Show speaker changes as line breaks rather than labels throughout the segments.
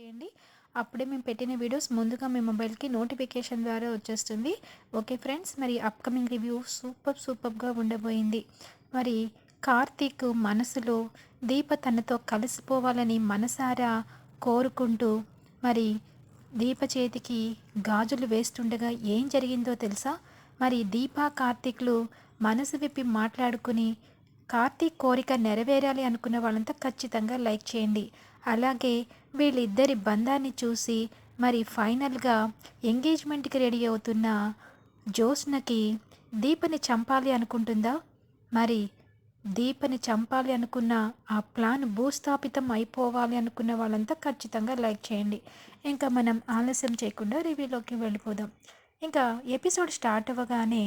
చేయండి. అప్పుడే మేము పెట్టిన వీడియోస్ ముందుగా మీ మొబైల్కి నోటిఫికేషన్ ద్వారా వచ్చేస్తుంది. ఓకే ఫ్రెండ్స్ మరి అప్కమింగ్ రివ్యూ సూపర్ సూపర్గా ఉండబోయింది. మరి కార్తీక్ మనసులో దీప తనతో కలిసిపోవాలని మనసారా కోరుకుంటూ మరి దీప చేతికి గాజులు వేస్తుండగా ఏం జరిగిందో తెలుసా? మరి దీప కార్తీక్లు మనసు విప్పి మాట్లాడుకుని కార్తీక్ కోరిక నెరవేరాలి అనుకున్న వాళ్ళంతా ఖచ్చితంగా లైక్ చేయండి. అలాగే వీళ్ళిద్దరి బంధాన్ని చూసి మరి ఫైనల్గా ఎంగేజ్మెంట్కి రెడీ అవుతున్న జ్యోత్స్నకి దీపని చంపాలి అనుకుంటుందా? మరి దీపని చంపాలి అనుకున్న ఆ ప్లాన్ భూస్థాపితం అయిపోవాలి అనుకున్న వాళ్ళంతా ఖచ్చితంగా లైక్ చేయండి. ఇంకా మనం ఆలస్యం చేయకుండా రివ్యూలోకి వెళ్ళిపోదాం. ఇంకా ఎపిసోడ్ స్టార్ట్ అవ్వగానే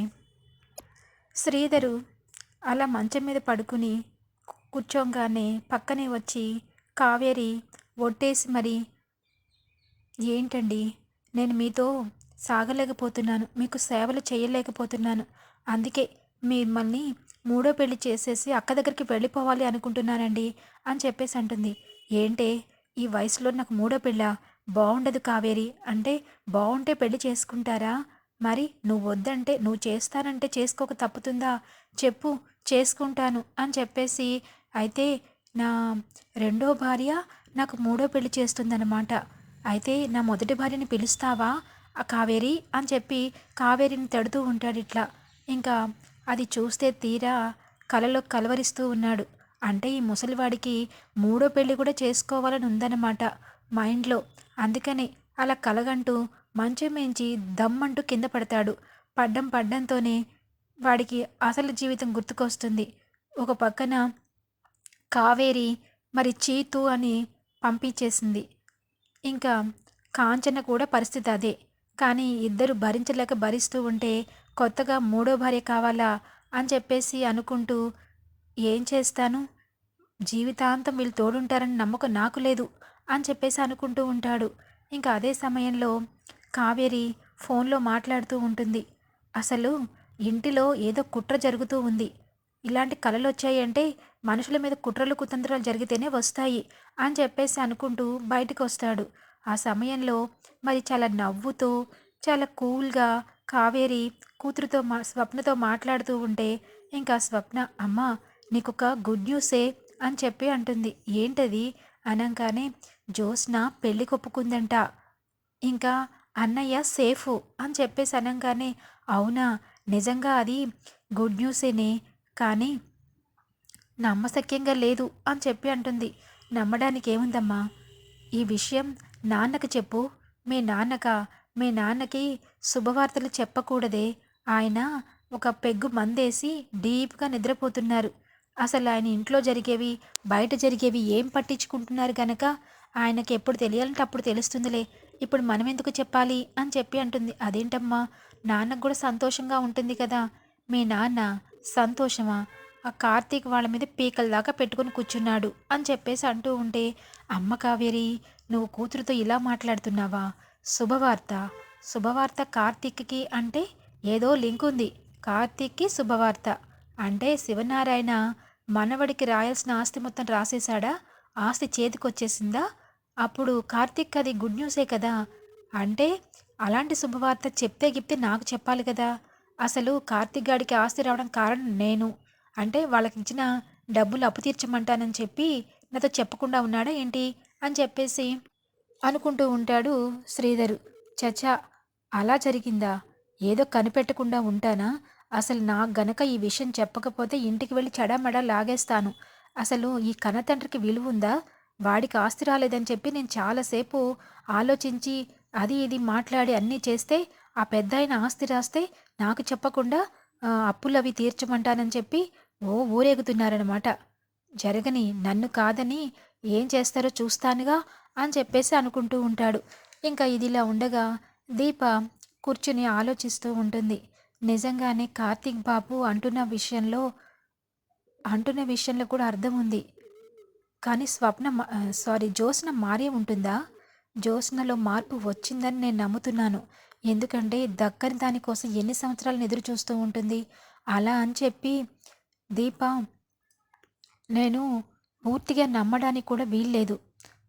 శ్రీధరు అలా మంచం మీద పడుకుని కూర్చోగానే పక్కనే వచ్చి కావేరి ఒట్టేసి మరి ఏంటండి? నేను మీతో సాగలేకపోతున్నాను. మీకు సేవలు చేయలేకపోతున్నాను. అందుకే మిమ్మల్ని మూడో పెళ్ళి చేసేసి అక్క దగ్గరికి వెళ్ళిపోవాలి అనుకుంటున్నానండి అని చెప్పేసి అంటుంది. ఏంటే? ఈ వయసులో నాకు మూడో పెళ్ళ? బాగుండదు కావేరి. అంటే బాగుంటే పెళ్ళి చేసుకుంటారా? మరి నువ్వు వద్దంటే నువ్వు చేస్తానంటే చేసుకోక తప్పుతుందా? చెప్పు. చేసుకుంటాను అని చెప్పేసి అయితే నా రెండో భార్య నాకు మూడో పెళ్ళి చేస్తుందన్నమాట. అయితే నా మొదటి భార్యని పిలుస్తావా? ఆ కావేరి అని చెప్పి కావేరిని తడుతూ ఉంటాడు ఇట్లా. ఇంకా అది చూస్తే తీరా కలలో కలవరిస్తూ ఉన్నాడు. అంటే ఈ ముసలివాడికి మూడో పెళ్ళి కూడా చేసుకోవాలని ఉందన్నమాట మైండ్లో అందుకని అలా కలగంటూ మంచం మించి దమ్మంటూ కింద పడతాడు. పడ్డం పడ్డంతోనే వాడికి అసలు జీవితం గుర్తుకొస్తుంది. ఒక పక్కన కావేరి మరి చీతు అని పంపించేసింది. ఇంకా కాంచన కూడా పరిస్థితి అదే. కానీ ఇద్దరు భరించలేక భరిస్తూ ఉంటే కొత్తగా మూడో భార్య కావాలా అని చెప్పేసి అనుకుంటూ ఏం చేస్తాను? జీవితాంతం వీళ్ళు తోడుంటారని నమ్మకం నాకు లేదు అని చెప్పేసి అనుకుంటూ ఉంటాడు. ఇంకా అదే సమయంలో కావేరి ఫోన్లో మాట్లాడుతూ ఉంటుంది. అసలు ఇంటిలో ఏదో కుట్ర జరుగుతూ ఉంది. ఇలాంటి కళలు వచ్చాయంటే మనుషుల మీద కుట్రలు కుతంత్రాలు జరిగితేనే వస్తాయి అని చెప్పేసి అనుకుంటూ బయటకు వస్తాడు ఆ సమయంలో మరి చాలా నవ్వుతూ చాలా కూల్గా కావేరి కూతురుతో మా స్వప్నతో మాట్లాడుతూ ఉంటే ఇంకా స్వప్న అమ్మ నీకొక గుడ్ న్యూసే అని చెప్పి అంటుంది. ఏంటది? అనగానే జ్యోత్స్న పెళ్ళి కొప్పుకుందంట. ఇంకా అన్నయ్య సేఫు అని చెప్పేసి అనగానే అవునా? నిజంగా అది గుడ్ న్యూసేనే కానీ నమ్మశక్యంగా లేదు అని చెప్పి అంటుంది. నమ్మడానికి ఏముందమ్మా ఈ విషయం నాన్నకు చెప్పు. మీ నాన్నక మీ నాన్నకి శుభవార్తలు చెప్పకూడదే. ఆయన ఒక పెగ్గు మందేసి డీప్గా నిద్రపోతున్నారు. అసలు ఆయన ఇంట్లో జరిగేవి బయట జరిగేవి ఏం పట్టించుకుంటున్నారు కనుక ఆయనకి ఎప్పుడు తెలియాలంటే అప్పుడు తెలుస్తుందిలే. ఇప్పుడు మనం ఎందుకు చెప్పాలి అని చెప్పి అంటుంది. అదేంటమ్మా? నాన్నకు కూడా సంతోషంగా ఉంటుంది కదా. మీ నాన్న సంతోషమా? ఆ కార్తీక్ వాళ్ళ మీద పీకల దాకా పెట్టుకుని కూర్చున్నాడు అని చెప్పేసి అంటూ ఉంటే అమ్మ కావేరి నువ్వు కూతురుతో ఇలా మాట్లాడుతున్నావా? శుభవార్త. శుభవార్త కార్తీక్కి అంటే ఏదో లింక్ ఉంది. కార్తీక్కి శుభవార్త. అంటే శివనారాయణ మనవడికి రాయాల్సిన ఆస్తి మొత్తం రాసేశాడా? ఆస్తి చేతికొచ్చేసిందా? అప్పుడు కార్తీక్ అది గుడ్ న్యూసే కదా. అంటే అలాంటి శుభవార్త చెప్తే గిప్తే నాకు చెప్పాలి కదా. అసలు కార్తీక్ గాడికి ఆస్తి రావడం కారణం నేను. అంటే వాళ్ళకి ఇచ్చిన డబ్బులు అప్పు తీర్చమంటానని చెప్పి నాతో చెప్పకుండా ఉన్నాడా ఏంటి? అని చెప్పేసి అనుకుంటూ ఉంటాడు శ్రీధరు. చచా అలా జరిగిందా? ఏదో కనిపెట్టకుండా ఉంటానా? అసలు నాకు గనక ఈ విషయం చెప్పకపోతే ఇంటికి వెళ్ళి చెడామడా లాగేస్తాను. అసలు ఈ కన్నతండ్రికి విలువ ఉందా వాడికి ఆస్తి రాలేదని చెప్పి నేను చాలాసేపు ఆలోచించి అది ఇది మాట్లాడి అన్నీ చేస్తే ఆ పెద్ద ఆయన ఆస్తి రాస్తే నాకు చెప్పకుండా అప్పులు అవి తీర్చమంటానని చెప్పి ఓ ఊరేగుతున్నారనమాట జరగని నన్ను కాదని ఏం చేస్తారో చూస్తానుగా అని చెప్పేసి అనుకుంటూ ఉంటాడు. ఇంకా ఇదిలా ఉండగా దీప కూర్చుని ఆలోచిస్తూ ఉంటుంది. నిజంగానే కార్తీక్ బాబు అంటున్న విషయంలో అంటున్న విషయంలో కూడా అర్థం ఉంది. కానీ స్వప్న సారీ జ్యోత్స్న మారే ఉంటుందా? జ్యోత్స్నలో మార్పు వచ్చిందని నేను నమ్ముతున్నాను. ఎందుకంటే దక్కని దానికోసం ఎన్ని సంవత్సరాలు ఎదురు చూస్తూ ఉంటుంది? అలా అని చెప్పి దీప నేను పూర్తిగా నమ్మడానికి కూడా వీల్లేదు.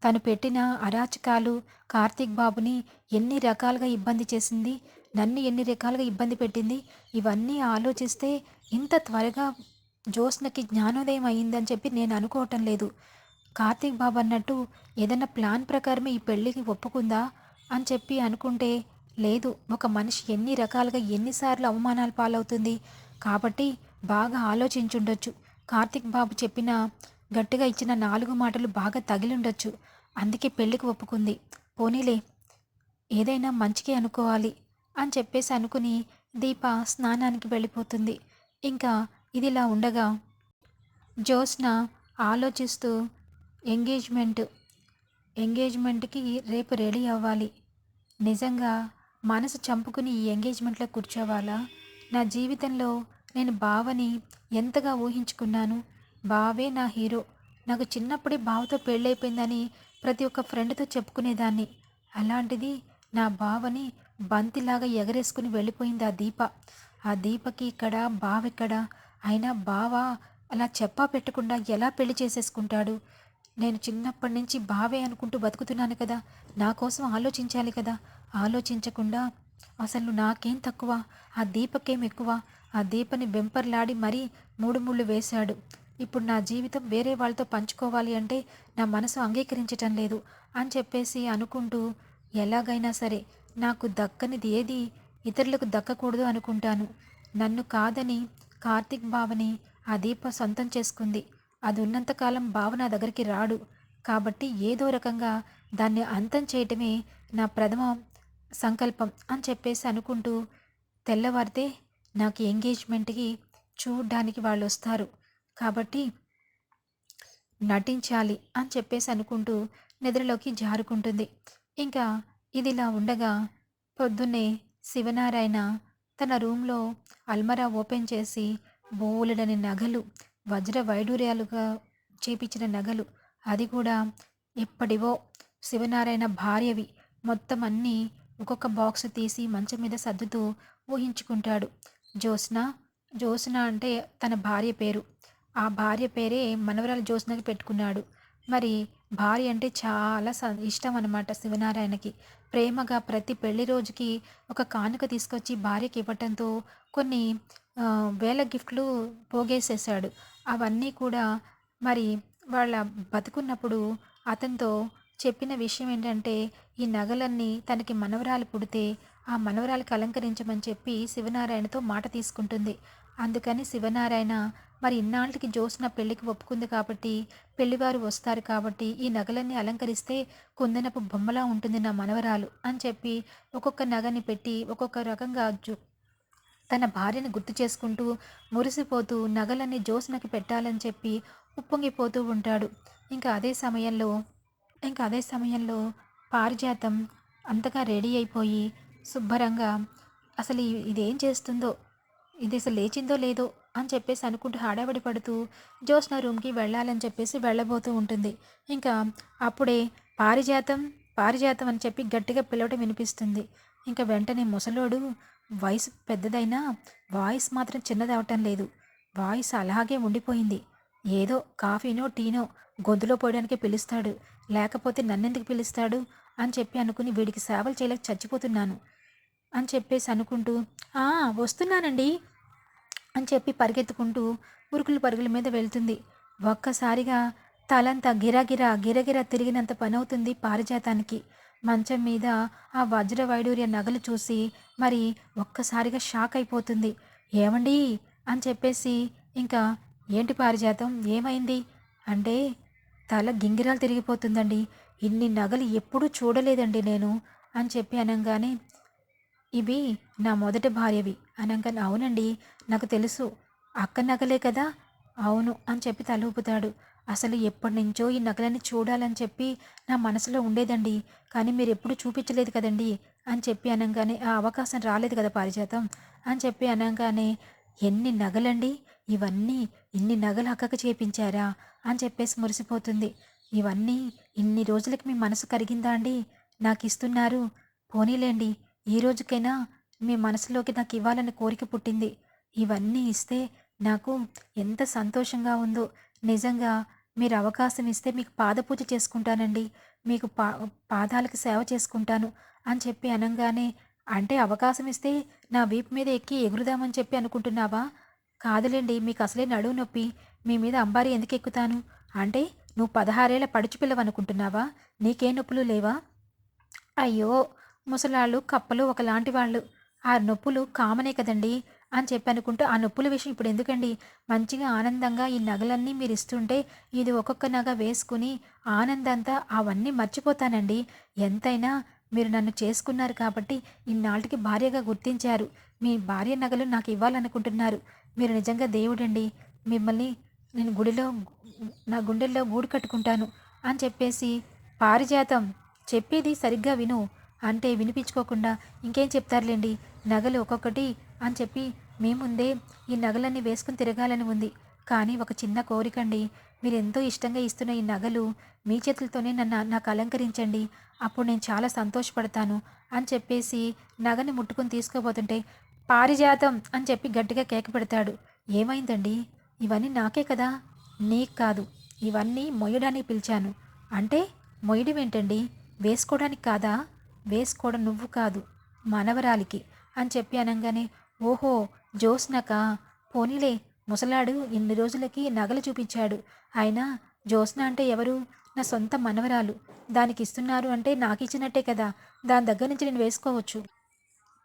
తను పెట్టిన అరాచకాలు కార్తీక్ బాబుని ఎన్ని రకాలుగా ఇబ్బంది చేసింది నన్ను ఎన్ని రకాలుగా ఇబ్బంది పెట్టింది ఇవన్నీ ఆలోచిస్తే ఇంత త్వరగా జ్యోత్స్నకి జ్ఞానోదయం అయ్యిందని చెప్పి నేను అనుకోవటం లేదు. కార్తీక్ బాబు అన్నట్టు ఏదైనా ప్లాన్ ప్రకారమే ఈ పెళ్ళికి ఒప్పుకుందా అని చెప్పి అనుకుంటే లేదు ఒక మనిషి ఎన్ని రకాలుగా ఎన్నిసార్లు అవమానాలు పాలవుతుంది కాబట్టి బాగా ఆలోచించుండొచ్చు. కార్తీక్ బాబు చెప్పిన గట్టిగా ఇచ్చిన నాలుగు మాటలు బాగా తగిలిండొచ్చు. అందుకే పెళ్ళికి ఒప్పుకుంది. పోనీలే ఏదైనా మంచికి అనుకోవాలి అని చెప్పేసి అనుకుని దీప స్నానానికి వెళ్ళిపోతుంది. ఇంకా ఇదిలా ఉండగా జ్యోత్స్న ఆలోచిస్తూ ఎంగేజ్మెంట్ ఎంగేజ్మెంట్కి రేపు రెడీ అవ్వాలి. నిజంగా మనసు చంపుకుని ఈ ఎంగేజ్మెంట్లో కూర్చోవాలా? నా జీవితంలో నేను బావని ఎంతగా ఊహించుకున్నాను? బావే నా హీరో. నాకు చిన్నప్పుడే బావతో పెళ్ళైపోయిందని ప్రతి ఒక్క ఫ్రెండ్తో చెప్పుకునేదాన్ని. అలాంటిది నా బావని బంతిలాగా ఎగరేసుకుని వెళ్ళిపోయింది ఆ దీప. ఆ దీపకి ఇక్కడ బావెక్కడ? అయినా బావ అలా చెప్పా పెట్టకుండా ఎలా పెళ్ళి చేసేసుకుంటాడు? నేను చిన్నప్పటి నుంచి బావే అనుకుంటూ బతుకుతున్నాను కదా. నా కోసం ఆలోచించాలి కదా. ఆలోచించకుండా అసలు నాకేం తక్కువ? ఆ దీపకేం ఎక్కువ? ఆ దీపని బెంపర్లాడి మరీ మూడు ముళ్ళు వేశాడు. ఇప్పుడు నా జీవితం వేరే వాళ్ళతో పంచుకోవాలి అంటే నా మనసు అంగీకరించటం లేదు అని చెప్పేసి అనుకుంటూ ఎలాగైనా సరే నాకు దక్కనిది ఏది? ఇతరులకు దక్కకూడదు అనుకుంటాను. నన్ను కాదని కార్తీక్ బావని ఆ దీప సొంతం చేసుకుంది. అది ఉన్నంతకాలం బావ నా దగ్గరికి రాడు. కాబట్టి ఏదో రకంగా దాన్ని అంతం చేయటమే నా ప్రథమ సంకల్పం అని చెప్పేసి అనుకుంటూ తెల్లవారితే నాకు ఎంగేజ్మెంట్కి చూడ్డానికి వాళ్ళు వస్తారు కాబట్టి నటించాలి అని చెప్పేసి అనుకుంటూ నిద్రలోకి జారుకుంటుంది. ఇంకా ఇదిలా ఉండగా పొద్దున్నే శివనారాయణ తన రూమ్లో అల్మరా ఓపెన్ చేసి బోలెడని నగలు వజ్ర వైడూర్యాలుగా చేపించిన నగలు. అది కూడా ఎప్పటివో శివనారాయణ భార్యవి. మొత్తం అన్నీ ఒక్కొక్క బాక్స్ తీసి మంచం మీద సర్దుతూ ఊహించుకుంటాడు. జ్యోత్స్న జ్యోత్స్న అంటే తన భార్య పేరు. ఆ భార్య పేరే మనవరాలు జ్యోత్స్నకి పెట్టుకున్నాడు. మరి భార్య అంటే చాలా స- ఇష్టం అనమాట శివనారాయణకి. ప్రేమగా ప్రతి పెళ్ళి రోజుకి ఒక కానుక తీసుకొచ్చి భార్యకి ఇవ్వటంతో కొన్ని వేల గిఫ్ట్లు పోగేసేసాడు అవన్నీ కూడా మరి వాళ్ళ బతుకున్నప్పుడు అతనితో చెప్పిన విషయం ఏంటంటే ఈ నగలన్నీ తనకి మనవరాలు పుడితే ఆ మనవరాలకు అలంకరించమని చెప్పి శివనారాయణతో మాట తీసుకుంటుంది. అందుకని శివనారాయణ మరి ఇన్నాళ్ళకి జ్యోత్స్న పెళ్ళికి ఒప్పుకుంది కాబట్టి పెళ్ళివారు వస్తారు కాబట్టి ఈ నగలన్నీ అలంకరిస్తే కుందనపు బొమ్మలా ఉంటుంది నా మనవరాలు అని చెప్పి ఒక్కొక్క నగని పెట్టి ఒక్కొక్క రకంగా తన భార్యను గుర్తు చేసుకుంటూ మురిసిపోతూ నగలన్నీ జ్యోత్స్నకి పెట్టాలని చెప్పి ఉప్పొంగిపోతూ ఉంటాడు. ఇంకా అదే సమయంలో ఇంకా అదే సమయంలో పారిజాతం అంతగా రెడీ అయిపోయి శుభ్రంగా అసలు ఇదేం చేస్తుందో? ఇది అసలు లేచిందో లేదో? అని చెప్పేసి అనుకుంటూ హడావిడి పడుతూ జ్యోత్స్న రూమ్కి వెళ్ళాలని చెప్పేసి వెళ్ళబోతూ ఉంటుంది. ఇంకా అప్పుడే పారిజాతం పారిజాతం అని చెప్పి గట్టిగా పిలవటం వినిపిస్తుంది. ఇంకా వెంటనే ముసలోడు వయసు పెద్దదైనా వాయిస్ మాత్రం చిన్నదవటం లేదు. వాయిస్ అలాగే ఉండిపోయింది. ఏదో కాఫీనో టీనో గొంతులో పోయడానికి పిలుస్తాడు. లేకపోతే నన్నెందుకు పిలుస్తాడు? అని చెప్పి అనుకుని వీడికి సేవలు చేయలేక చచ్చిపోతున్నాను. అని చెప్పేసి అనుకుంటూ "ఆ, వస్తున్నానండి అని చెప్పి పరిగెత్తుకుంటూ ఉరుకులు పరుగుల మీద వెళ్తుంది. ఒక్కసారిగా తలంతా గిరగిరా గిరగిరా తిరిగినంత పని అవుతుంది పారిజాతానికి. మంచం మీద ఆ వజ్ర వైడూర్య నగలు చూసి మరి ఒక్కసారిగా షాక్ అయిపోతుంది. ఏమండి? అని చెప్పేసి ఇంకా ఏంటి పారిజాతం? ఏమైంది? అంటే తల గింగిరాలు తిరిగిపోతుందండి. ఇన్ని నగలు ఎప్పుడూ చూడలేదండి నేను అని చెప్పి అనగానే ఇవి నా మొదటి భార్యవి. అనగానే అవునండి నాకు తెలుసు. అక్క నగలే కదా? అవును అని చెప్పి తల ఊపుతాడు అసలు ఎప్పటి నుంచో ఈ నగలని చూడాలని చెప్పి నా మనసులో ఉండేదండి. కానీ మీరు ఎప్పుడు చూపించలేదు కదండి అని చెప్పి అనగానే ఆ అవకాశం రాలేదు కదా పారిజాతం అని చెప్పి అనగానే ఎన్ని నగలండి? ఇవన్నీ ఇన్ని నగలు అక్కకు చేపించారా? అని చెప్పేసి మురిసిపోతుంది. ఇవన్నీ ఇన్ని రోజులకి మీ మనసు కరిగిందా అండి? నాకు ఇస్తున్నారు పోనీలేండి. ఈ రోజుకైనా మీ మనసులోకి నాకు ఇవ్వాలని కోరిక పుట్టింది. ఇవన్నీ ఇస్తే నాకు ఎంత సంతోషంగా ఉందో. నిజంగా మీరు అవకాశం ఇస్తే మీకు పాదపూజ చేసుకుంటానండి. మీకు పా పాదాలకు సేవ చేసుకుంటాను అని చెప్పి అనగానే అంటే అవకాశం ఇస్తే నా వీపు మీద ఎక్కి ఎగురుదామని చెప్పి అనుకుంటున్నావా? కాదులేండి మీకు అసలే నడువు నొప్పి. మీ మీద అంబారి ఎందుకు ఎక్కుతాను? అంటే నువ్వు పదహారేళ్ళ పడుచు పిల్లవనుకుంటున్నావా నీకే నొప్పులు లేవా? అయ్యో ముసలాళ్ళు కప్పలు ఒకలాంటి వాళ్ళు. ఆ నొప్పులు కామనే కదండి. అని చెప్పి అనుకుంటూ ఆ నొప్పుల విషయం ఇప్పుడు ఎందుకండి? మంచిగా ఆనందంగా ఈ నగలన్నీ మీరు ఇస్తుంటే ఇది ఒక్కొక్క నగ వేసుకుని ఆనందంతా అవన్నీ మర్చిపోతానండి. ఎంతైనా మీరు నన్ను చేసుకున్నారు కాబట్టి ఇన్నాళ్ళకి భార్యగా గుర్తించారు. మీ భార్య నగలు నాకు ఇవ్వాలనుకుంటున్నారు. మీరు నిజంగా దేవుడండి. మిమ్మల్ని నేను గుడిలో నా గుండెల్లో గూడు కట్టుకుంటాను అని చెప్పేసి పారిజాతం చెప్పేది సరిగ్గా విను. అంటే వినిపించుకోకుండా ఇంకేం చెప్తారులేండి? నగలు ఒక్కొక్కటి అని చెప్పి మీ ముందే ఈ నగలన్నీ వేసుకుని తిరగాలని ఉంది. కానీ ఒక చిన్న కోరికండి. మీరెంతో ఇష్టంగా ఇస్తున్న ఈ నగలు మీ చేతులతోనే నన్ను నాకు అలంకరించండి. అప్పుడు నేను చాలా సంతోషపడతాను అని చెప్పేసి నగని ముట్టుకుని తీసుకోబోతుంటే పారిజాతం అని చెప్పి గట్టిగా కేక పెడతాడు. ఏమైందండి? ఇవన్నీ నాకే కదా? నీకు కాదు. ఇవన్నీ మొయ్యడానికి పిలిచాను. అంటే మొయ్యడం ఏంటండి వేసుకోవడానికి కాదా? వేసుకోవడం నువ్వు కాదు. మనవరాలికి అని చెప్పి అనగానే ఓహో! జోస్నక పోనీలే ముసలాడు ఇన్ని రోజులకి నగలు చూపించాడు. అయినా జోస్న అంటే ఎవరు? నా సొంత మనవరాలు. దానికి ఇస్తున్నారు అంటే నాకు ఇచ్చినట్టే కదా. దాని దగ్గర నుంచి నేను వేసుకోవచ్చు.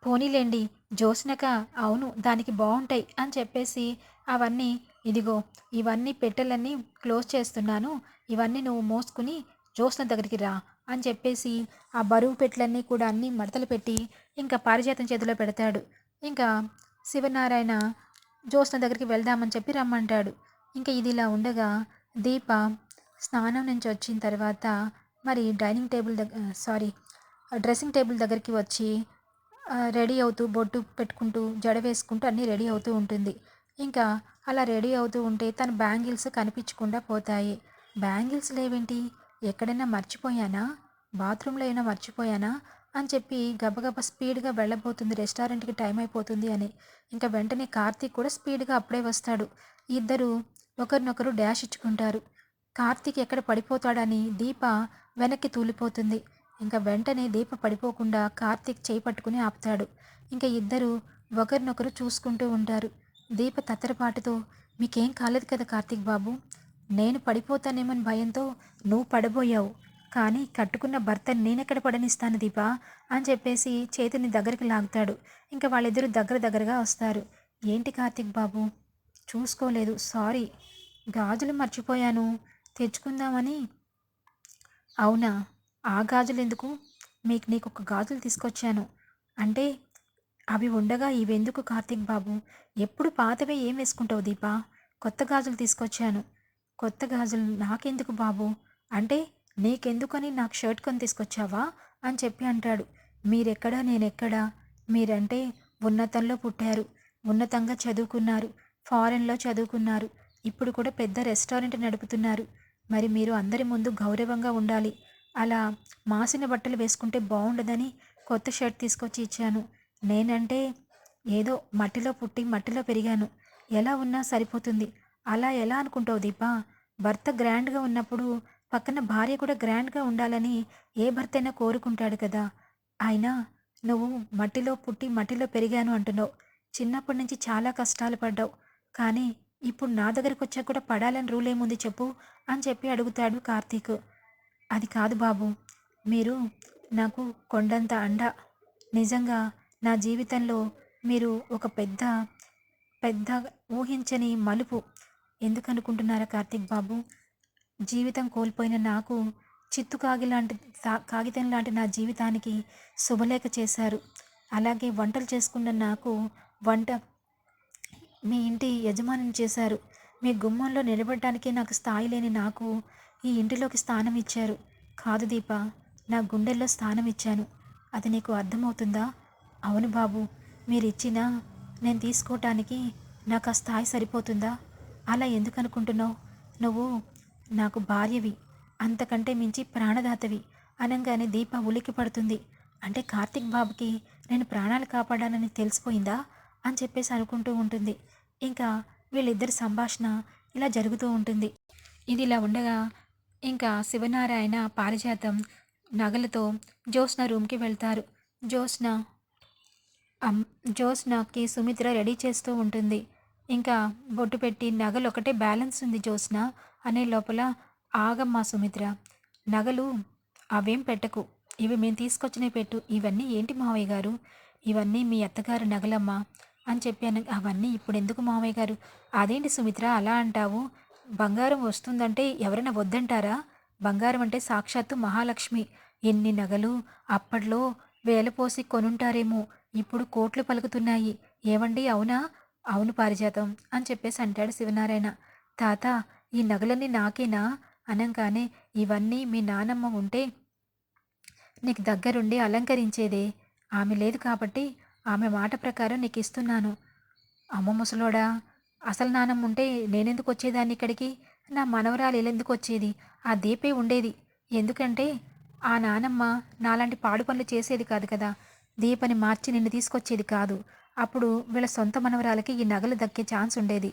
పోనీలేండి జోస్నక అవును దానికి బాగుంటాయి అని చెప్పేసి అవన్నీ ఇదిగో ఇవన్నీ పెట్టెలన్నీ క్లోజ్ చేస్తున్నాను. ఇవన్నీ నువ్వు మోసుకుని జోస్న దగ్గరికి రా అని చెప్పేసి ఆ బరువు పెట్టెలన్నీ కూడా అన్నీ మడతలు పెట్టి ఇంకా పారిజాతం చేతిలో పెడతాడు. ఇంకా శివనారాయణ జ్యోత్స్న దగ్గరికి వెళ్దామని చెప్పి రమ్మంటాడు. ఇంకా ఇది ఇలా ఉండగా దీప స్నానం నుంచి వచ్చిన తర్వాత మరి డైనింగ్ టేబుల్ దగ్గర సారీ డ్రెస్సింగ్ టేబుల్ దగ్గరికి వచ్చి రెడీ అవుతూ బొట్టు పెట్టుకుంటూ జడ వేసుకుంటూ అన్నీ రెడీ అవుతూ ఉంటుంది. ఇంకా అలా రెడీ అవుతూ ఉంటే తన బ్యాంగిల్స్ కనిపించకుండా పోతాయి. బ్యాంగిల్స్ లేవేంటి? ఎక్కడైనా మర్చిపోయానా? బాత్రూంలో అయినా మర్చిపోయానా? అని చెప్పి గబగబ స్పీడ్గా వెళ్ళబోతుంది. రెస్టారెంట్కి టైం అయిపోతుంది అని. ఇంకా వెంటనే కార్తీక్ కూడా స్పీడ్గా అప్పుడే వస్తాడు. ఇద్దరు ఒకరినొకరు డ్యాష్ ఇచ్చుకుంటారు. కార్తీక్ ఎక్కడ పడిపోతాడని దీప వెనక్కి తూలిపోతుంది. ఇంకా వెంటనే దీప పడిపోకుండా కార్తీక్ చేయి పట్టుకుని ఆపుతాడు. ఇంకా ఇద్దరు ఒకరినొకరు చూసుకుంటూ ఉంటారు. దీప తత్తరపాటుతో మీకేం కాలేదు కదా కార్తీక్ బాబు? నేను పడిపోతానేమని భయంతో నువ్వు పడబోయావు. కానీ కట్టుకున్న భర్త నేనెక్కడ పడనిస్తాను దీపా? అని చెప్పేసి చేతిని దగ్గరికి లాగుతాడు. ఇంకా వాళ్ళిద్దరూ దగ్గర దగ్గరగా వస్తారు. ఏంటి కార్తిక్ బాబు? చూసుకోలేదు. సారీ. గాజులు మర్చిపోయాను. తెచ్చుకుందామని. అవునా? ఆ గాజులు ఎందుకు? మీకు నీకు ఒక గాజులు తీసుకొచ్చాను. అంటే అవి ఉండగా ఇవెందుకు కార్తిక్ బాబు? ఎప్పుడు పాతవే ఏం వేసుకుంటావు దీపా? కొత్త గాజులు తీసుకొచ్చాను. కొత్త గాజులు నాకెందుకు బాబు? అంటే నీకెందుకని నాకు షర్ట్ కొని తీసుకొచ్చావా? అని చెప్పి అంటాడు. మీరెక్కడా? నేనెక్కడా? మీరంటే ఉన్నతంలో పుట్టారు. ఉన్నతంగా చదువుకున్నారు. ఫారెన్లో చదువుకున్నారు. ఇప్పుడు కూడా పెద్ద రెస్టారెంట్ నడుపుతున్నారు. మరి మీరు అందరి ముందు గౌరవంగా ఉండాలి. అలా మాసిన బట్టలు వేసుకుంటే బాగుండదని కొత్త షర్ట్ తీసుకొచ్చి ఇచ్చాను. నేనంటే ఏదో మట్టిలో పుట్టి మట్టిలో పెరిగాను. ఎలా ఉన్నా సరిపోతుంది. అలా ఎలా అనుకుంటావు దీపా? భర్త గ్రాండ్గా ఉన్నప్పుడు పక్కన భార్య కూడా గ్రాండ్గా ఉండాలని ఏ భర్తైనా కోరుకుంటాడు కదా. అయినా నువ్వు మట్టిలో పుట్టి మట్టిలో పెరిగాను అంటున్నావు. చిన్నప్పటి నుంచి చాలా కష్టాలు పడ్డావు. కానీ ఇప్పుడు నా దగ్గరకు వచ్చా కూడా పడాలని రూల్ ఏముంది చెప్పు అని చెప్పి అడుగుతాడు కార్తీక్. అది కాదు బాబు. మీరు నాకు కొండంత అండ. నిజంగా నా జీవితంలో మీరు ఒక పెద్ద పెద్ద ఊహించని మలుపు. ఎందుకనుకుంటున్నారా కార్తీక్ బాబు? జీవితం కోల్పోయిన నాకు చిత్తు కాగి లాంటి కాగితం లాంటి నా జీవితానికి శుభలేఖ చేశారు. అలాగే వంటలు చేసుకున్న నాకు వంట మీ ఇంటి యజమానిని చేశారు. మీ గుమ్మంలో నిలబడడానికి నాకు స్థాయి లేని నాకు ఈ ఇంటిలోకి స్థానం ఇచ్చారు. కాదు దీప నా గుండెల్లో స్థానం ఇచ్చాను. అది నీకు అర్థమవుతుందా? అవును బాబు మీరు ఇచ్చినా నేను తీసుకోవటానికి నాకు ఆ స్థాయి సరిపోతుందా? అలా ఎందుకు అనుకుంటున్నావు? నువ్వు నాకు భార్యవి అంతకంటే మించి ప్రాణదాతవి. అనగానే దీప ఉలికి పడుతుంది. అంటే కార్తిక్ బాబుకి నేను ప్రాణాలు కాపాడానని తెలిసిపోయిందా? అని చెప్పేసి అనుకుంటూ ఉంటుంది. ఇంకా వీళ్ళిద్దరి సంభాషణ ఇలా జరుగుతూ ఉంటుంది. ఇది ఇలా ఉండగా ఇంకా శివనారాయణ పారిజాతం నగలతో జ్యోత్స్న రూమ్కి వెళ్తారు. జ్యోత్స్న జ్యోత్స్నకి సుమిత్ర రెడీ చేస్తూ ఉంటుంది. ఇంకా బొట్టు పెట్టి నగలు ఒకటే బ్యాలెన్స్ ఉంది జ్యోత్స్న. అనే లోపల ఆగమ్మా సుమిత్ర నగలు అవేం పెట్టకు. ఇవి మేము తీసుకొచ్చినే పెట్టు. ఇవన్నీ ఏంటి మావయ్య గారు? ఇవన్నీ మీ అత్తగారు నగలమ్మా అని చెప్పాను. అవన్నీ ఇప్పుడు ఎందుకు మావయ్య గారు? అదేంటి సుమిత్ర అలా అంటావు? బంగారం వస్తుందంటే ఎవరైనా వద్దంటారా? బంగారం అంటే సాక్షాత్తు మహాలక్ష్మి. ఎన్ని నగలు అప్పట్లో వేలపోసి కొనుంటారేమో. ఇప్పుడు కోట్లు పలుకుతున్నాయి. ఏమండి అవునా? అవును పారిజాతం అని చెప్పేసి అంటాడు శివనారాయణ. తాత ఈ నగలన్నీ నాకేనా? అనంగానే ఇవన్నీ మీ నానమ్మ ఉంటే నీకు దగ్గరుండి అలంకరించేదే. ఆమె లేదు కాబట్టి ఆమె మాట ప్రకారం నీకు ఇస్తున్నాను అమ్మ ముసలోడా అసలు నానమ్మ ఉంటే నేనెందుకు వచ్చేదాన్ని ఇక్కడికి? నా మనవరాలు ఎందుకు వచ్చేది? ఆ దీపే ఉండేది. ఎందుకంటే ఆ నానమ్మ నాలాంటి పాడు పనులు చేసేది కాదు కదా. దీపని మార్చి నిన్ను తీసుకొచ్చేది కాదు. అప్పుడు వీళ్ళ సొంత మనవరాలకి ఈ నగలు దక్కే ఛాన్స్ ఉండేది.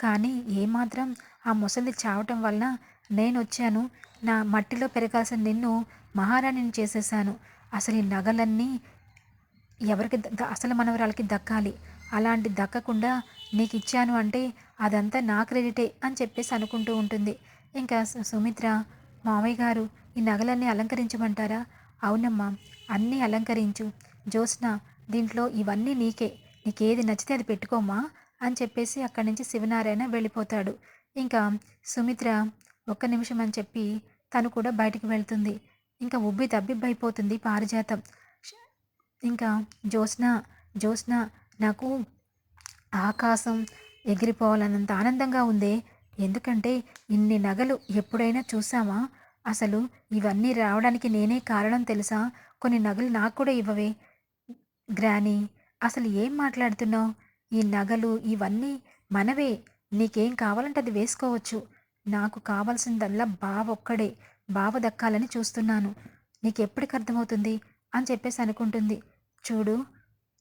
కానీ ఏమాత్రం ఆ ముసలి చావటం వలన నేను వచ్చాను నా మట్టిలో పెరగాల్సిన నిన్ను మహారాణిని చేసేసాను అసలు ఈ నగలన్నీ ఎవరికి ద- అసలు మనవరాలకి దక్కాలి. అలాంటి దక్కకుండా నీకు ఇచ్చాను అంటే అదంతా నా క్రెడిటే అని చెప్పేసి అనుకుంటూ ఉంటుంది. ఇంకా సుమిత్ర మామయ్య గారు ఈ నగలన్నీ అలంకరించమంటారా? అవునమ్మా అన్నీ అలంకరించు. జ్యోత్స్న దీంట్లో ఇవన్నీ నీకే. నీకేది నచ్చితే అది పెట్టుకోమ్మా. అని చెప్పేసి అక్కడి నుంచి శివనారాయణ వెళ్ళిపోతాడు. ఇంకా సుమిత్ర ఒక్క నిమిషం అని చెప్పి తను కూడా బయటికి వెళ్తుంది. ఇంకా ఉబ్బి తబ్బిబ్బైపోతుంది పారిజాతం. ఇంకా జ్యోత్స్న జ్యోత్స్న నాకు ఆకాశం ఎగిరిపోవాలన్నంత ఆనందంగా ఉందే. ఎందుకంటే ఇన్ని నగలు ఎప్పుడైనా చూసామా అసలు ఇవన్నీ రావడానికి నేనే కారణం తెలుసా? కొన్ని నగలు నాకు కూడా ఇవ్వవే. గ్రానీ అసలు ఏం మాట్లాడుతున్నావు? ఈ నగలు ఇవన్నీ మనవే. నీకేం కావాలంటే అది వేసుకోవచ్చు. నాకు కావాల్సిందల్లా బావ ఒక్కడే బావ దక్కాలని చూస్తున్నాను. నీకెప్పటికి అర్థమవుతుంది? అని చెప్పేసి అనుకుంటుంది. చూడు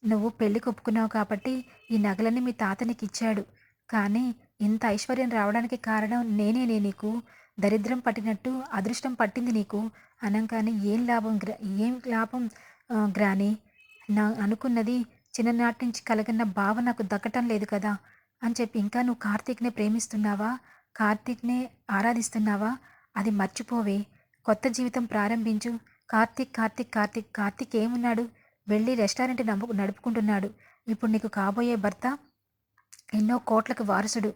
నువ్వు పెళ్ళి కొప్పుకున్నావు కాబట్టి ఈ నగలన్నీ మీ తాత నీకు ఇచ్చాడు కానీ ఇంత ఐశ్వర్యం రావడానికి కారణం నేనేనే నీకు. దరిద్రం పట్టినట్టు అదృష్టం పట్టింది నీకు. అనంగానే ఏం లాభం గ్ర ఏం లాభం గ్రాని? నా అనుకున్నది చిన్ననాటి నుంచి కలిగిన భావ నాకు దక్కటం లేదు కదా అని చెప్పి ఇంకా నువ్వు కార్తీక్నే ప్రేమిస్తున్నావా? కార్తీక్నే ఆరాధిస్తున్నావా? అది మర్చిపోవే. కొత్త జీవితం ప్రారంభించు. కార్తీక్ కార్తీక్ కార్తీక్ కార్తీక్ ఏమున్నాడు? వెళ్ళి రెస్టారెంట్ నమ్ము నడుపుకుంటున్నాడు. ఇప్పుడు నీకు కాబోయే భర్త ఎన్నో కోట్లకు వారసుడు.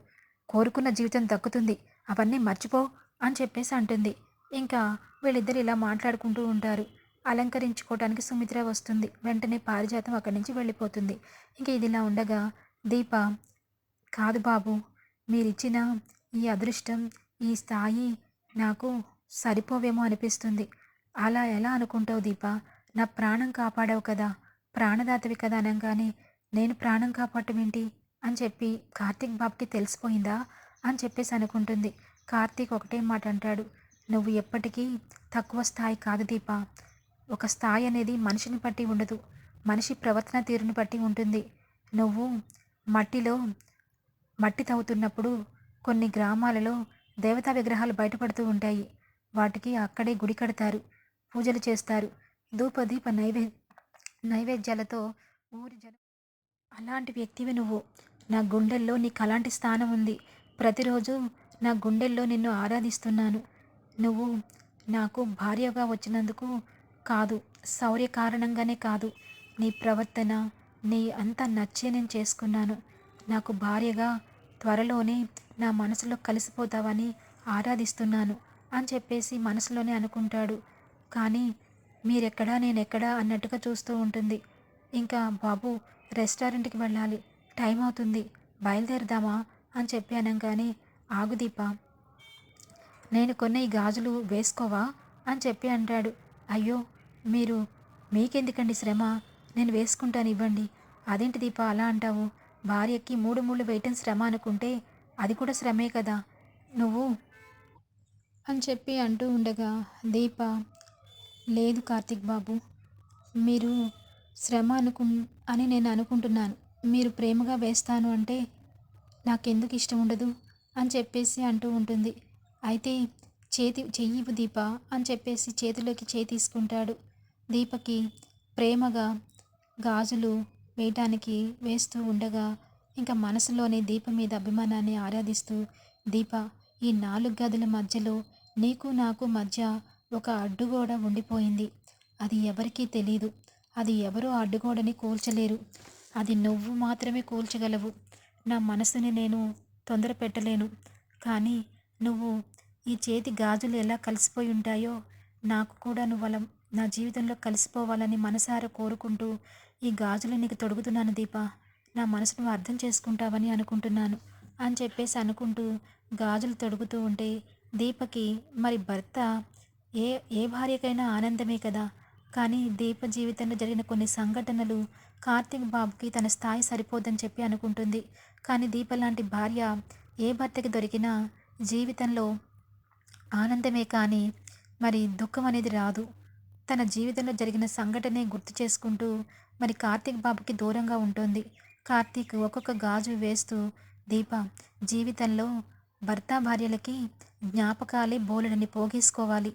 కోరుకున్న జీవితం దక్కుతుంది. అవన్నీ మర్చిపో అని చెప్పేసి అంటుంది. ఇంకా వీళ్ళిద్దరు ఇలా మాట్లాడుకుంటూ ఉంటారు. అలంకరించుకోవడానికి సుమిత్ర వస్తుంది. వెంటనే పారిజాతం అక్కడి నుంచి వెళ్ళిపోతుంది. ఇంక ఇదిలా ఉండగా దీప కాదు బాబు మీరిచ్చిన ఈ అదృష్టం ఈ స్థాయి నాకు సరిపోవేమో అనిపిస్తుంది. అలా ఎలా అనుకుంటావు దీప? నా ప్రాణం కాపాడావు కదా ప్రాణదాతవి కదా అనగానే నేను ప్రాణం కాపాడటం ఏంటి? అని చెప్పి కార్తీక్ బాబుకి తెలిసిపోయిందా? అని చెప్పేసి అనుకుంటుంది. కార్తీక్ ఒకటే మాట అంటాడు. నువ్వు ఎప్పటికీ తక్కువ స్థాయి కాదు దీప. ఒక స్థాయి అనేది మనిషిని బట్టి ఉండదు. మనిషి ప్రవర్తన తీరుని బట్టి ఉంటుంది. నువ్వు మట్టిలో మట్టి తవ్వుతున్నప్పుడు కొన్ని గ్రామాలలో దేవతా విగ్రహాలు బయటపడుతూ ఉంటాయి. వాటికి అక్కడే గుడి కడతారు. పూజలు చేస్తారు. ధూపదీప నైవే నైవేద్యాలతో ఊరి జన అలాంటి వ్యక్తివి నువ్వు. నా గుండెల్లో నీకు అలాంటి స్థానం ఉంది. ప్రతిరోజు నా గుండెల్లో నిన్ను ఆరాధిస్తున్నాను. నువ్వు నాకు భార్యగా వచ్చినందుకు కాదు శౌర్య కారణంగానే కాదు. నీ ప్రవర్తన నీ అంత నచ్చే నేను చేసుకున్నాను. నాకు భార్యగా త్వరలోనే నా మనసులో కలిసిపోతావని ఆరాధిస్తున్నాను అని చెప్పేసి మనసులోనే అనుకుంటాడు. కానీ మీరెక్కడా నేనెక్కడా అన్నట్టుగా చూస్తూ ఉంటుంది. ఇంకా బాబు రెస్టారెంట్కి వెళ్ళాలి. టైం అవుతుంది. బయలుదేరదామా అని చెప్పి అనగానే ఆగుదీప నేను కొన్న ఈ గాజులు వేసుకోవా? అని చెప్పి అంటాడు. అయ్యో మీరు మీకెందుకండి శ్రమ? నేను వేసుకుంటాను ఇవ్వండి. అదేంటి దీప అలా అంటావు? భార్యకి మూడు మూడు వేయటం శ్రమ అనుకుంటే అది కూడా శ్రమే కదా? నువ్వు? అని చెప్పి అంటూ ఉండగా దీప లేదు కార్తిక్ బాబు మీరు శ్రమ అనుకు అని నేను అనుకుంటున్నాను. మీరు ప్రేమగా వేస్తాను అంటే నాకెందుకు ఇష్టం ఉండదు? అని చెప్పేసి అంటూ ఉంటుంది. అయితే చేతి చెయ్యివు దీప అని చెప్పేసి చేతిలోకి చేయి తీసుకుంటాడు. దీపకి ప్రేమగా గాజులు వేయటానికి వేస్తూ ఉండగా ఇంకా మనసులోనే దీప మీద అభిమానాన్ని ఆరాధిస్తూ దీప ఈ నాలుగు గదుల మధ్యలో నీకు నాకు మధ్య ఒక అడ్డుగోడ ఉండిపోయింది. అది ఎవరికీ తెలీదు. అది ఎవరో అడ్డుగోడని కూల్చలేరు. అది నువ్వు మాత్రమే కూల్చగలవు. నా మనసుని నేను తొందర పెట్టలేను కానీ నువ్వు ఈ చేతి గాజులు ఎలా కలిసిపోయి ఉంటాయో నాకు కూడా నువ్వు అలా నా జీవితంలో కలిసిపోవాలని మనసారా కోరుకుంటూ ఈ గాజులు నీకు తొడుగుతున్నాను దీప. నా మనసు నువ్వు అర్థం చేసుకుంటావని అనుకుంటున్నాను అని చెప్పేసి అనుకుంటూ గాజులు తొడుగుతూ ఉంటే దీపకి మరి భర్త ఏ ఏ భార్యకైనా ఆనందమే కదా. కానీ దీప జీవితంలో జరిగిన కొన్ని సంఘటనలు కార్తీక్ బాబుకి తన స్థాయి సరిపోదని చెప్పి అనుకుంటుంది. కానీ దీప లాంటి భార్య ఏ భర్తకి దొరికినా జీవితంలో ఆనందమే కానీ మరి దుఃఖం అనేది రాదు. తన జీవితంలో జరిగిన సంఘటనే గుర్తు చేసుకుంటూ మరి కార్తీక్ బాబుకి దూరంగా ఉంటుంది. కార్తీక్ ఒక్కొక్క గాజు వేస్తూ దీప జీవితంలో భర్త భార్యలకి జ్ఞాపకాలే బోలెడని పోగేసుకోవాలి.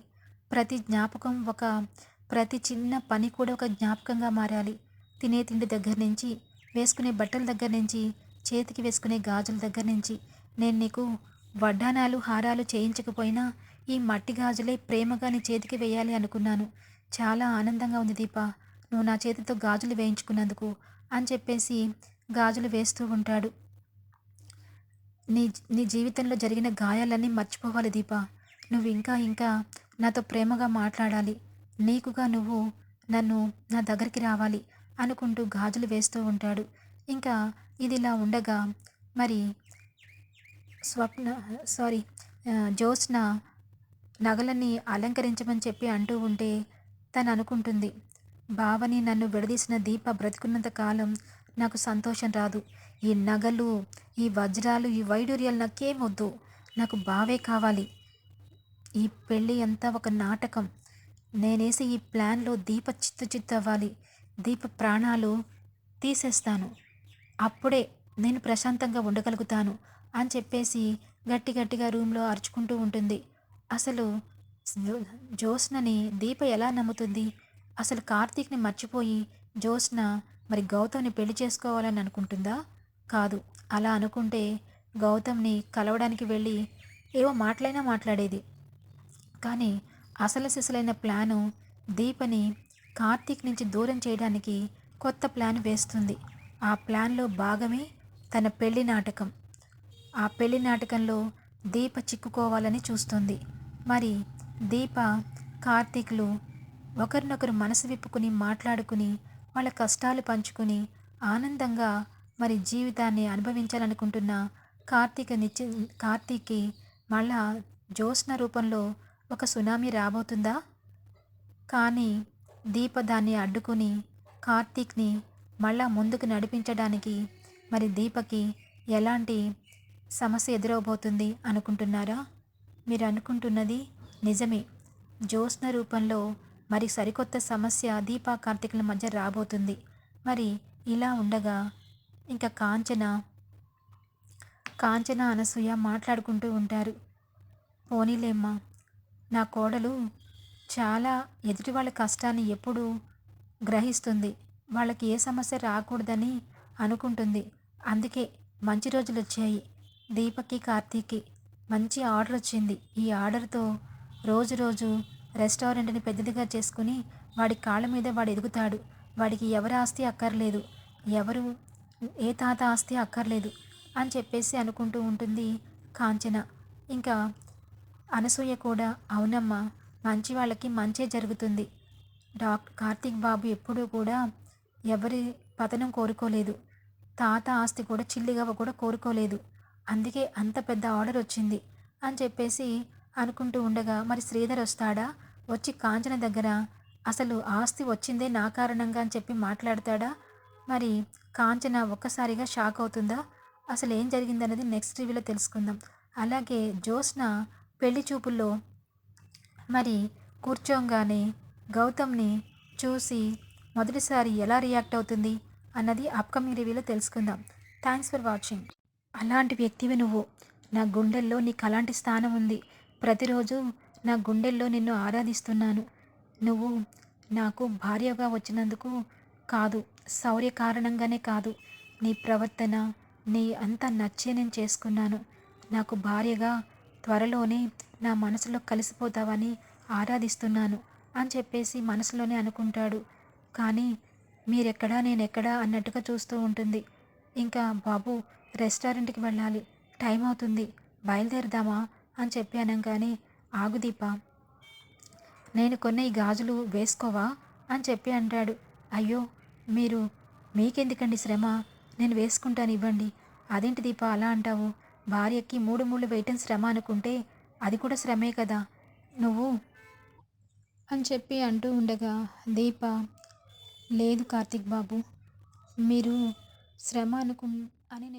ప్రతి జ్ఞాపకం ఒక ప్రతి చిన్న పని కూడా ఒక జ్ఞాపకంగా మారాలి. తినే తిండి దగ్గర నుంచి వేసుకునే బట్టల దగ్గర నుంచి చేతికి వేసుకునే గాజుల దగ్గర నుంచి. నేను నీకు వడ్డానాలు హారాలు చేయించకపోయినా ఈ మట్టి గాజులే ప్రేమగా నీ చేతికి వేయాలి అనుకున్నాను. చాలా ఆనందంగా ఉంది దీప. నువ్వు నా చేతితో గాజులు వేయించుకున్నందుకు అని చెప్పేసి గాజులు వేస్తూ ఉంటాడు. నీ నీ జీవితంలో జరిగిన గాయాలన్నీ మర్చిపోవాలి దీప. నువ్వు ఇంకా ఇంకా నాతో ప్రేమగా మాట్లాడాలి. నీకుగా నువ్వు నన్ను నా దగ్గరికి రావాలి అనుకుంటూ గాజులు వేస్తూ ఉంటాడు. ఇంకా ఇది ఇలా ఉండగా మరి స్వప్న సారీ జ్యోత్స్న నగలన్నీ అలంకరించమని చెప్పి అంటూ ఉంటే తను అనుకుంటుంది బావని నన్ను విడదీసిన దీప బ్రతికున్నంత కాలం నాకు సంతోషం రాదు. ఈ నగలు ఈ వజ్రాలు ఈ వైడూర్యాలు నాకేమొద్దు నాకు బావే కావాలి. ఈ పెళ్ళి అంతా ఒక నాటకం. నేనేసి ఈ ప్లాన్లో దీప చిత్తు చిత్తు అవ్వాలి. దీప ప్రాణాలు తీసేస్తాను. అప్పుడే నేను ప్రశాంతంగా ఉండగలుగుతాను. అని చెప్పేసి గట్టి గట్టిగా రూమ్లో అరుచుకుంటూ ఉంటుంది. అసలు జ్యోత్స్నని దీప ఎలా నమ్ముతుంది? అసలు కార్తీక్ని మర్చిపోయి జ్యోత్స్న మరి గౌతమ్ని పెళ్ళి చేసుకోవాలని అనుకుంటుందా? కాదు అలా అనుకుంటే గౌతమ్ని కలవడానికి వెళ్ళి ఏవో మాటలైనా మాట్లాడేది. కానీ అసలు సిసలైన ప్లాను దీపని కార్తీక్ నుంచి దూరం చేయడానికి కొత్త ప్లాన్ వేస్తుంది. ఆ ప్లాన్లో భాగమే తన పెళ్ళి నాటకం. ఆ పెళ్ళి నాటకంలో దీప చిక్కుకోవాలని చూస్తుంది. మరి దీప కార్తీక్లు ఒకరినొకరు మనసు విప్పుకుని మాట్లాడుకుని వాళ్ళ కష్టాలు పంచుకుని ఆనందంగా మరి జీవితాన్ని అనుభవించాలనుకుంటున్న కార్తీక నిత్య కార్తీక్కి మళ్ళా జ్యోత్స్న రూపంలో ఒక సునామీ రాబోతుందా? కానీ దీప దాన్ని అడ్డుకుని కార్తీక్ని మళ్ళా ముందుకు నడిపించడానికి మరి దీపకి ఎలాంటి సమస్య ఎదురవబోతుంది అనుకుంటున్నారా? మీరు అనుకుంటున్నది నిజమే. జ్యోత్స్న రూపంలో మరి సరికొత్త సమస్య దీపా కార్తీకుల మధ్య రాబోతుంది. మరి ఇలా ఉండగా ఇంకా కాంచన కాంచన అనసూయ మాట్లాడుకుంటూ ఉంటారు. పోనీలేమ్మా నా కోడలు చాలా ఎదుటి వాళ్ళ కష్టాన్ని ఎప్పుడూ గ్రహిస్తుంది. వాళ్ళకి ఏ సమస్య రాకూడదని అనుకుంటుంది. అందుకే మంచి రోజులు వచ్చాయి దీపక్కి కార్తీక్కి మంచి ఆర్డర్ వచ్చింది ఈ ఆర్డర్తో రోజు రోజు రెస్టారెంట్ని పెద్దదిగా చేసుకుని వాడి కాళ్ళ మీద వాడు ఎదుగుతాడు. వాడికి ఎవరి ఆస్తి అక్కర్లేదు. ఎవరు ఏ తాత ఆస్తి అక్కర్లేదు అని చెప్పేసి అనుకుంటూ ఉంటుంది కాంచన. ఇంకా అనసూయ కూడా అవునమ్మా మంచి వాళ్ళకి మంచే జరుగుతుంది. డాక్టర్ కార్తీక్ బాబు ఎప్పుడూ కూడా ఎవరి పతనం కోరుకోలేదు. తాత ఆస్తి కూడా చిల్లిగా కూడా కోరుకోలేదు. అందుకే అంత పెద్ద ఆర్డర్ వచ్చింది అని చెప్పేసి అనుకుంటూ ఉండగా మరి శ్రీధర్ వస్తాడా? వచ్చి కాంచన దగ్గర అసలు ఆస్తి వచ్చిందే నా కారణంగా అని చెప్పి మాట్లాడతాడా? మరి కాంచన ఒక్కసారిగా షాక్ అవుతుందా? అసలు ఏం జరిగిందన్నది నెక్స్ట్ రివ్యూలో తెలుసుకుందాం. అలాగే జ్యోత్స్న పెళ్ళి చూపుల్లో మరి కూర్చోంగానే గౌతమ్ని చూసి మొదటిసారి ఎలా రియాక్ట్ అవుతుంది అన్నది అప్కమింగ్ రివ్యూలో తెలుసుకుందాం. Thanks for watching. అలాంటి వ్యక్తివి నువ్వు. నా గుండెల్లో నీకు అలాంటి స్థానం ఉంది. ప్రతిరోజు నా గుండెల్లో నిన్ను ఆరాధిస్తున్నాను. నువ్వు నాకు భార్యగా వచ్చినందుకు కాదు శౌర్య కారణంగానే కాదు. నీ ప్రవర్తన నీ అంతా నచ్చే నేను చేసుకున్నాను. నాకు భార్యగా త్వరలోనే నా మనసులో కలిసిపోతావని ఆరాధిస్తున్నాను అని చెప్పేసి మనసులోనే అనుకుంటాడు. కానీ మీరెక్కడా నేనెక్కడా అన్నట్టుగా చూస్తూ ఉంటుంది. ఇంకా బాబు రెస్టారెంట్కి వెళ్ళాలి. టైం అవుతుంది. బయలుదేరదామా? అని చెప్పి అనగానే ఆగు దీప. నేను కొన్న ఈ గాజులు వేసుకోవా? అని చెప్పి అంటాడు. అయ్యో మీరు మీకెందుకండి శ్రమ? నేను వేసుకుంటాను ఇవ్వండి. అదేంటి దీప అలా అంటావు? భార్యకి మూడు మూడు వేయటం శ్రమ అనుకుంటే అది కూడా శ్రమే కదా? నువ్వు? అని చెప్పి అంటూ ఉండగా దీప లేదు కార్తిక్ బాబు మీరు శ్రమ అనుకు అని నేను